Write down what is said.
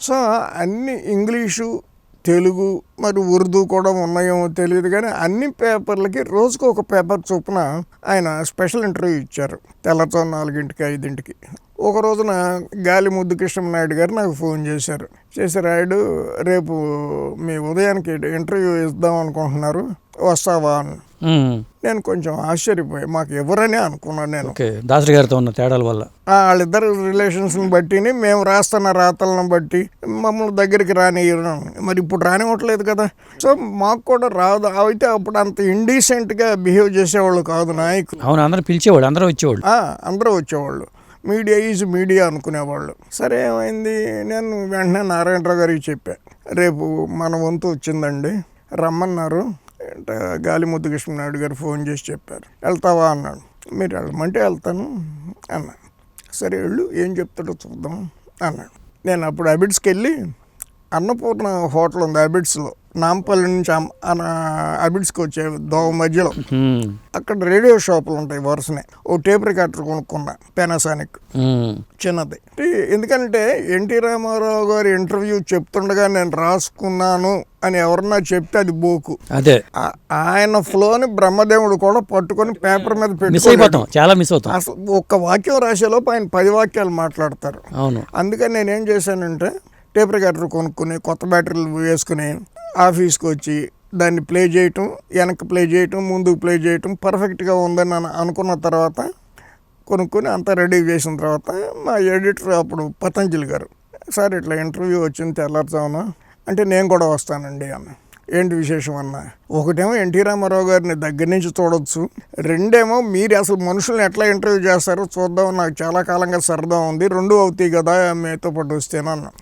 So అన్ని English Telugu మరి ఉర్దూ కూడా ఉన్నాయేమో తెలియదు కానీ అన్ని పేపర్లకి రోజుకు ఒక పేపర్ చొప్పున ఆయన స్పెషల్ ఇంటర్వ్యూ ఇచ్చారు. తెల్లతో నాలుగింటికి ఐదింటికి. ఒక రోజున గాలి ముద్దు కృష్ణనాయుడు గారు నాకు ఫోన్ చేశారు. చేసి రాయుడు రేపు మీ ఉదయానికి ఇంటర్వ్యూ ఇద్దాం అనుకుంటున్నారు. వస్తావా? అని నేను కొంచెం ఆశ్చర్యపోయి మాకు ఎవరని అనుకున్నాను నేను. దాసరి గారితో ఉన్న తేడాల వల్ల. వాళ్ళిద్దరు రిలేషన్స్ని బట్టిని మేము రాస్తున్న రాతలను బట్టి మమ్మల్ని దగ్గరికి రానియరు మరి ఇప్పుడు రానివ్వట్లేదు కదా. సో మాకు కూడా రాదు. అయితే అప్పుడు అంత ఇండీసెంట్గా బిహేవ్ చేసేవాళ్ళు కాదు నాయకులు. అవును అందరూ పిలిచేవాడు అందరూ వచ్చేవాళ్ళు. అందరూ వచ్చేవాళ్ళు. మీడియా ఈజ్ మీడియా అనుకునేవాళ్ళు. సరే ఏమైంది? నేను వెంటనే నారాయణరావు గారికి చెప్పా. రేపు మన వంతు వచ్చిందండి. రమ్మన్నారు. అంటే గాలి ముద్దు కృష్ణనాయుడు గారు ఫోన్ చేసి చెప్పారు. వెళ్తావా అన్నాడు. మీరు వెళ్ళమంటే వెళ్తాను అన్నా. సరే వెళ్ళు ఏం చెప్తాడో చూద్దాం అన్నాడు. నేను అప్పుడు అబిడ్స్కి వెళ్ళి అన్నపూర్ణ హోటల్ ఉంది అబిడ్స్లో. నాంపల్లి నుంచి అబిడ్స్కి వచ్చే దోవ మధ్యలో. అక్కడ రేడియో షాపులు ఉంటాయి వరుసనే. ఓ టేప్ రికార్డర్ కొనుక్కున్నా పెనాసానిక్. చిన్నది. ఎందుకంటే ఎన్టీ రామారావు గారి ఇంటర్వ్యూ చెప్తుండగా నేను రాసుకున్నాను అని ఎవరన్నా చెప్తే అది బోకు. అదే. ఆయన ఫ్లోని బ్రహ్మదేవుడు కూడా పట్టుకొని పేపర్ మీద అయిపోతాం. చాలా మిస్ అవుతాం. అసలు ఒక్క వాక్యం రాసేలోపు ఆయన పది వాక్యాలు మాట్లాడతారు. అవును. అందుకని నేనేం చేశానంటే టేప్ రికార్డర్ కొనుక్కుని కొత్త బ్యాటరీలు వేసుకుని ఆఫీస్కి వచ్చి దాన్ని ప్లే చేయటం వెనక్కి ప్లే చేయటం ముందుకు ప్లే చేయటం పర్ఫెక్ట్గా ఉందని అను- అనుకున్న తర్వాత కొనుక్కొని అంతా రెడీ చేసిన తర్వాత మా ఎడిటర్ అప్పుడు పతంజలి గారు సార్ ఇట్లా ఇంటర్వ్యూ వచ్చింది తెల్లారుజామున అంటే నేను కూడా వస్తానండి అన్న. ఏంటి విశేషం అన్న. ఒకటేమో ఎన్టీ రామారావు గారిని దగ్గర నుంచి చూడొచ్చు రెండేమో మీరు అసలు మనుషుల్ని ఎట్లా ఇంటర్వ్యూ చేస్తారో చూద్దాం నాకు చాలా కాలంగా సరదా ఉంది రెండు అవుతాయి కదా మీతో పాటు వస్తేనా